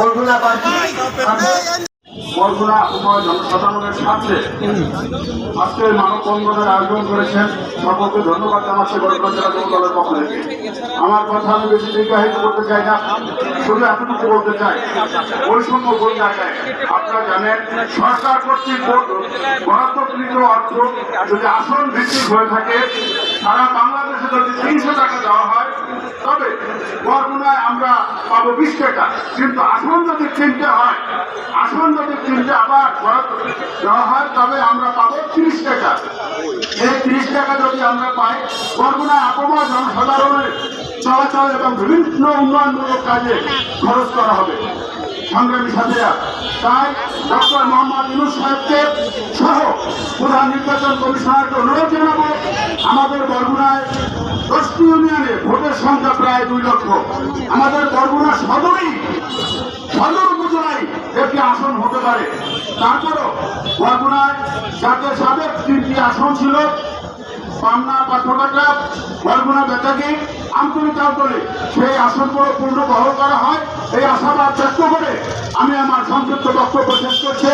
Barguna party Barguna উভয় জনসাধারণের স্বার্থে আজকে মানব আয়োজন করেছেন। সকলকে ধন্যবাদ জানাচ্ছি বরগুনা জেলা যুব পক্ষ থেকে। আমার কথা বেশি দীর্ঘায়িত করতে চাই না, শুধু এতটুকু বলতে চাই, বৈষম্য কোন জায়গায় আপনারা জানেন, সরকার কর্তৃক বরাদ্দকৃত অর্থ যদি আসন ভিত্তিক হয়ে থাকে, সারা বাংলাদেশে যদি তিনশো টাকা দেওয়া হয় তবে বরগুনায় আমরা পাবো বিশ টাকা। কিন্তু আসন যদি কিনতে হয় আসন যদি কিনতে আবার বরাদ্দ দেওয়া হয়, তবে আমরা পাবো তিরিশ টাকা। এই তিরিশ টাকা যদি আমরা পাই বরগুনায় আপমা জনসাধারণের চলাচল এবং বিভিন্ন উন্নয়নমূলক কাজে খরচ করা হবে। সংগ্রামী সাথীরা, তাই ডক্টর মোহাম্মদ ইউনুস সাহেবকে সহ প্রধান নির্বাচন কমিশনারকে অনুরোধ জানাব, আমাদের বরগুনায় দশটি ইউনিয়নে ভোটের সংখ্যা প্রায় দুই লক্ষ। আমাদের বরগুনা সদরই সদর উপজেলায় একটি আসন হতে পারে। তারপরও বরগুনায় যাতে সাবেক তিনটি আসন ছিল, পান্না পাথরঘাটা বরগুনা বেতাগি আন্তরিক আন্তরে সেই আসনগুলো পূর্ণ বহল করা হয়। এই আশাবাদ ব্যক্ত করে আমি আমার সংক্ষিপ্ত বক্তব্য শেষ করছি।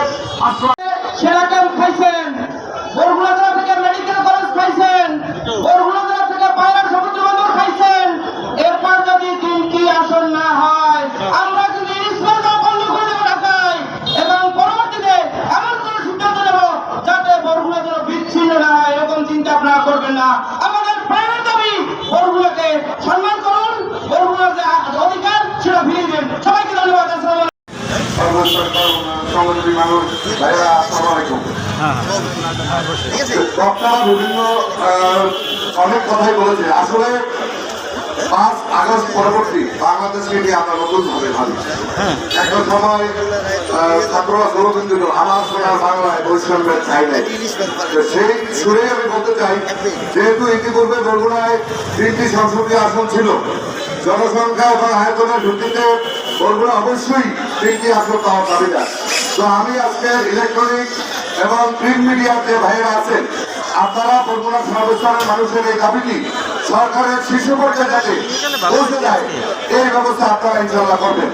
আমাদের প্রাণের দাবি গরুগুলোকে সম্মান করুন গরুগুলোর যে অধিকার সেটা ফিরিয়ে দিন। সবাইকে ধন্যবাদ বিভিন্ন আহ, অনেক কথাই বলেছে। আসলে পাঁচ আগস্ট পরবর্তী বাংলাদেশকে নিয়ে আমরা নতুন ভাবে। একটা সময় ছাত্ররা স্লোগান দিল আমার সোনার বাংলায় বৈষম্যের চাই নাই সেই সুরে আমি বলতে চাই, যেহেতু ইতিপূর্বে বরগুনায় তিনটি সংসদীয় আসন ছিল, জনসংখ্যা এবং আয়তনের ভিত্তিতে বরগুনা অবশ্যই তিনটি আসন পাওয়ার দাবিদার। তো আমি আজকে ইলেকট্রনিক এবং প্রিন্ট মিডিয়ার যে ভাইয়েরা আছেন আপনারা বরগুনা সর্বস্তরের মানুষের এই দাবিটি সরকারের শীর্ষ পর্যায়ে যাতে পৌঁছে যায় এই ব্যবস্থা আপনারা ইনশাল্লাহ করবেন।